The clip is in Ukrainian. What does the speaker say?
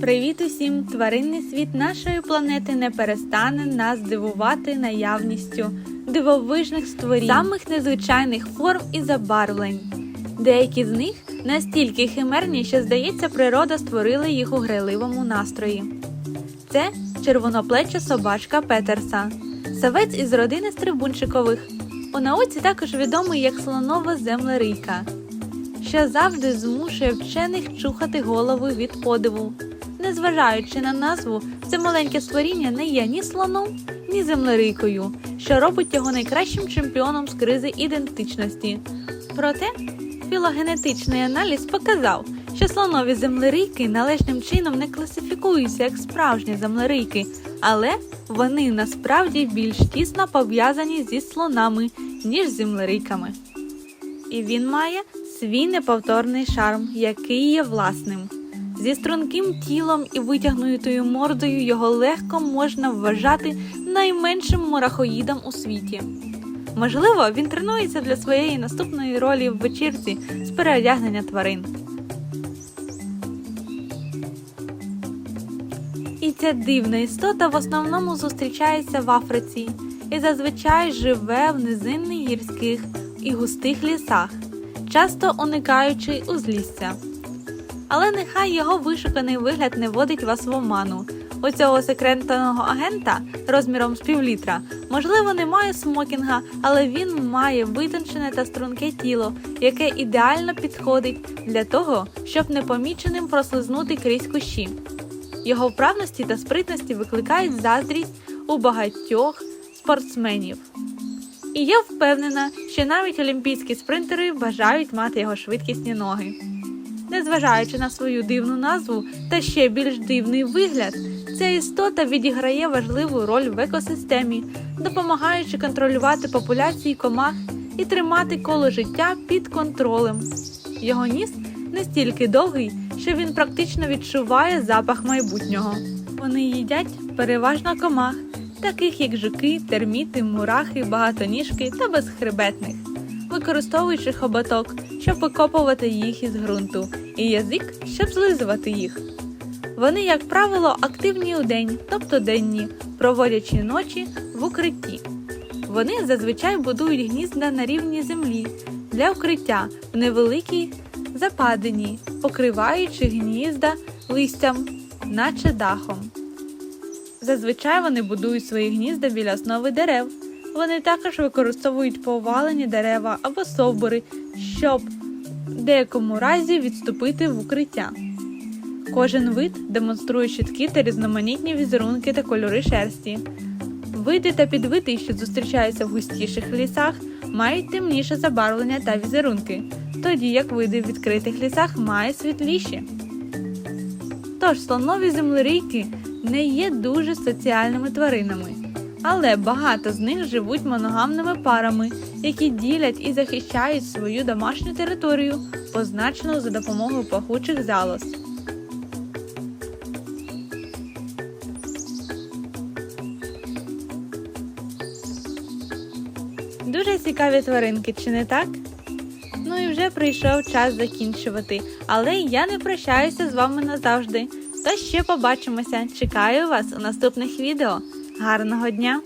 Привіт усім! Тваринний світ нашої планети не перестане нас дивувати наявністю дивовижних створінь, самих незвичайних форм і забарвлень. Деякі з них настільки химерні, що здається, природа створила їх у грайливому настрої. Це червоноплеча собачка Петерса, савець із родини стрибунчикових. У науці також відомий як слонова землерийка, що завжди змушує вчених чухати голови від подиву. Незважаючи на назву, це маленьке створіння не є ні слоном, ні землерийкою, що робить його найкращим чемпіоном з кризи ідентичності. Проте філогенетичний аналіз показав, що слонові землерийки належним чином не класифікуються як справжні землерийки, але вони насправді більш тісно пов'язані зі слонами, ніж з землерийками. І він має свій неповторний шарм, який є власним. Зі струнким тілом і витягнутою мордою його легко можна вважати найменшим мурахоїдом у світі. Можливо, він тренується для своєї наступної ролі в вечірці з переодягнення тварин. І ця дивна істота в основному зустрічається в Африці і зазвичай живе в низинних гірських і густих лісах, часто уникаючи узлісся. Але нехай його вишуканий вигляд не водить вас в оману. У цього секретного агента розміром з півлітра, можливо, немає смокінга, але він має витончене та струнке тіло, яке ідеально підходить для того, щоб непоміченим прослизнути крізь кущі. Його вправності та спритності викликають заздрість у багатьох спортсменів. І я впевнена, що навіть олімпійські спринтери бажають мати його швидкісні ноги. Незважаючи на свою дивну назву та ще більш дивний вигляд, ця істота відіграє важливу роль в екосистемі, допомагаючи контролювати популяції комах і тримати коло життя під контролем. Його ніс настільки довгий, що він практично відчуває запах майбутнього. Вони їдять переважно комах, таких як жуки, терміти, мурахи, багатоніжки та безхребетних, використовуючи хоботок, щоб викопувати їх із ґрунту, і язик, щоб злизувати їх. Вони, як правило, активні у день, тобто денні, проводячи ночі в укритті. Вони зазвичай будують гнізда на рівні землі для укриття в невеликій западині, покриваючи гнізда листям, наче дахом. Зазвичай вони будують свої гнізда біля основи дерев. Вони також використовують повалені дерева або совбури, щоб в деякому разі відступити в укриття. Кожен вид демонструє чіткі та різноманітні візерунки та кольори шерсті. Види та підвиди, що зустрічаються в густіших лісах, мають темніше забарвлення та візерунки, тоді як види в відкритих лісах мають світліші. Тож слонові землерійки не є дуже соціальними тваринами, але багато з них живуть моногамними парами, які ділять і захищають свою домашню територію, позначену за допомогою пахучих залоз. Дуже цікаві тваринки, чи не так? Ну і вже прийшов час закінчувати, але я не прощаюся з вами назавжди. Та ще побачимося. Чекаю вас у наступних відео. Гарного дня!